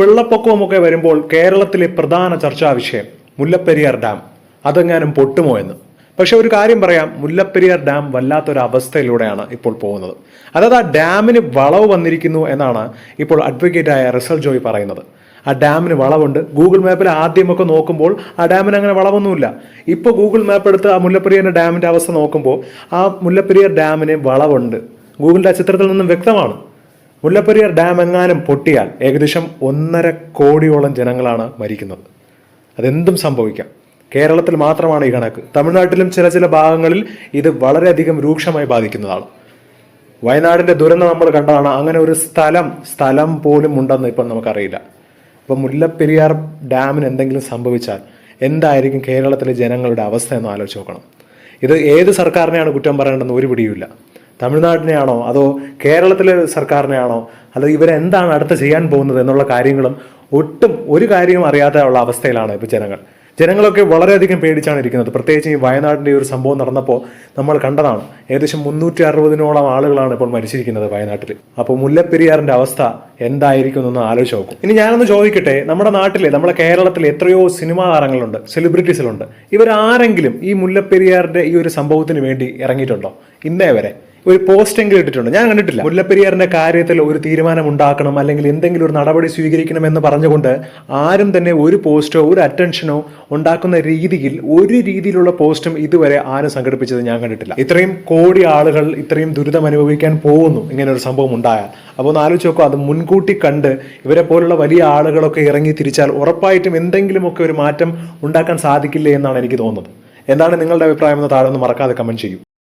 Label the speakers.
Speaker 1: വെള്ളപ്പൊക്കവുമൊക്കെ വരുമ്പോൾ കേരളത്തിലെ പ്രധാന ചർച്ചാ വിഷയം മുല്ലപ്പെരിയാർ ഡാം. അതെങ്ങാനും പൊട്ടുമോ എന്ന്. പക്ഷെ ഒരു കാര്യം പറയാം മുല്ലപ്പെരിയാർ ഡാം വല്ലാത്തൊരു അവസ്ഥയിലൂടെയാണ് ഇപ്പോൾ പോകുന്നത്. അതായത് ആ ഡാമിന് വളവ് വന്നിരിക്കുന്നു എന്നാണ് ഇപ്പോൾ അഡ്വക്കേറ്റായ റിസൽ ജോയ് പറയുന്നത്. ആ ഡാമിന് വളവുണ്ട്. ഗൂഗിൾ മാപ്പിൽ ആദ്യമൊക്കെ നോക്കുമ്പോൾ ആ ഡാമിന് അങ്ങനെ വളവൊന്നുമില്ല. ഇപ്പോൾ ഗൂഗിൾ മാപ്പ് എടുത്ത് ആ മുല്ലപ്പെരിയാറിന്റെ ഡാമിന്റെ അവസ്ഥ നോക്കുമ്പോൾ ആ മുല്ലപ്പെരിയാർ ഡാമിന് വളവുണ്ട്. ഗൂഗിളിന്റെ ആ ചിത്രത്തിൽ നിന്നും വ്യക്തമാണ്. മുല്ലപ്പെരിയാർ ഡാം എങ്ങാനും പൊട്ടിയാൽ ഏകദേശം ഒന്നര കോടിയോളം ജനങ്ങളാണ് മരിക്കുന്നത്. അതെന്തും സംഭവിക്കാം. കേരളത്തിൽ മാത്രമാണ് ഈ കണക്ക്. തമിഴ്നാട്ടിലും ചില ചില ഭാഗങ്ങളിൽ ഇത് വളരെയധികം രൂക്ഷമായി ബാധിക്കുന്നതാണ്. വയനാടിന്റെ ദുരന്തം നമ്മൾ കണ്ടതാണ്. അങ്ങനെ ഒരു സ്ഥലം സ്ഥലം പോലും ഉണ്ടെന്ന് ഇപ്പം നമുക്കറിയില്ല. അപ്പം മുല്ലപ്പെരിയാർ ഡാമിന് എന്തെങ്കിലും സംഭവിച്ചാൽ എന്തായിരിക്കും കേരളത്തിലെ ജനങ്ങളുടെ അവസ്ഥ എന്ന് ആലോചിച്ച് നോക്കണം. ഇത് ഏത് സർക്കാരിനെയാണ് കുറ്റം പറയേണ്ടെന്ന് ഒരു പിടിയുമില്ല. തമിഴ്നാടിനെയാണോ? അതോ കേരളത്തിലെ സർക്കാരിനെയാണോ? അല്ലെങ്കിൽ ഇവരെന്താണ് അടുത്ത് ചെയ്യാൻ പോകുന്നത് എന്നുള്ള കാര്യങ്ങളും ഒട്ടും ഒരു കാര്യവും അറിയാത്ത ഉള്ള അവസ്ഥയിലാണ് ഇപ്പോൾ ജനങ്ങൾ. ജനങ്ങളൊക്കെ വളരെയധികം പേടിച്ചാണ് ഇരിക്കുന്നത്. പ്രത്യേകിച്ച് ഈ വയനാടിന്റെ ഒരു സംഭവം നടന്നപ്പോൾ നമ്മൾ കണ്ടതാണ്. ഏകദേശം മുന്നൂറ്റി അറുപതിനോളം ആളുകളാണ് ഇപ്പോൾ മരിച്ചിരിക്കുന്നത് വയനാട്ടിൽ. അപ്പോൾ മുല്ലപ്പെരിയാറിന്റെ അവസ്ഥ എന്തായിരിക്കും എന്നൊന്ന് ആലോചിച്ച് നോക്കും. ഇനി ഞാനൊന്ന് ചോദിക്കട്ടെ നമ്മുടെ നാട്ടിലെ നമ്മുടെ കേരളത്തിൽ എത്രയോ സിനിമാ താരങ്ങളുണ്ട് സെലിബ്രിറ്റീസിലുണ്ട് ഇവരാരെങ്കിലും ഈ മുല്ലപ്പെരിയാറിന്റെ ഈ ഒരു സംഭവത്തിന് വേണ്ടി ഇറങ്ങിയിട്ടുണ്ടോ? ഇന്നേ വരെ. ഒരു പോസ്റ്റ് എങ്കിലും ഇട്ടിട്ടുണ്ട്. ഞാൻ കണ്ടിട്ടില്ല. മുല്ലപ്പെരിയാറിന്റെ കാര്യത്തിൽ ഒരു തീരുമാനം ഉണ്ടാക്കണം അല്ലെങ്കിൽ എന്തെങ്കിലും ഒരു നടപടി സ്വീകരിക്കണം എന്ന് പറഞ്ഞുകൊണ്ട് ആരും തന്നെ ഒരു പോസ്റ്റോ ഒരു അറ്റൻഷനോ ഉണ്ടാക്കുന്ന രീതിയിൽ ഒരു രീതിയിലുള്ള പോസ്റ്റും ഇതുവരെ ആരും സംഘടിപ്പിച്ചത് ഞാൻ കണ്ടിട്ടില്ല. ഇത്രയും കോടി ആളുകൾ ഇത്രയും ദുരിതം അനുഭവിക്കാൻ പോകുന്നു ഇങ്ങനെ ഒരു സംഭവം ഉണ്ടായാൽ. അപ്പോൾ ഒന്ന് ആലോചിച്ച് നോക്കുക അത് മുൻകൂട്ടി കണ്ട് ഇവരെ പോലുള്ള വലിയ ആളുകളൊക്കെ ഇറങ്ങി തിരിച്ചാൽ ഉറപ്പായിട്ടും എന്തെങ്കിലുമൊക്കെ ഒരു മാറ്റം ഉണ്ടാക്കാൻ സാധിക്കില്ലേ എന്നാണ് എനിക്ക് തോന്നുന്നത്. എന്താണ് നിങ്ങളുടെ അഭിപ്രായം എന്ന് താഴെ ഒന്ന് മറക്കാതെ കമന്റ് ചെയ്യും.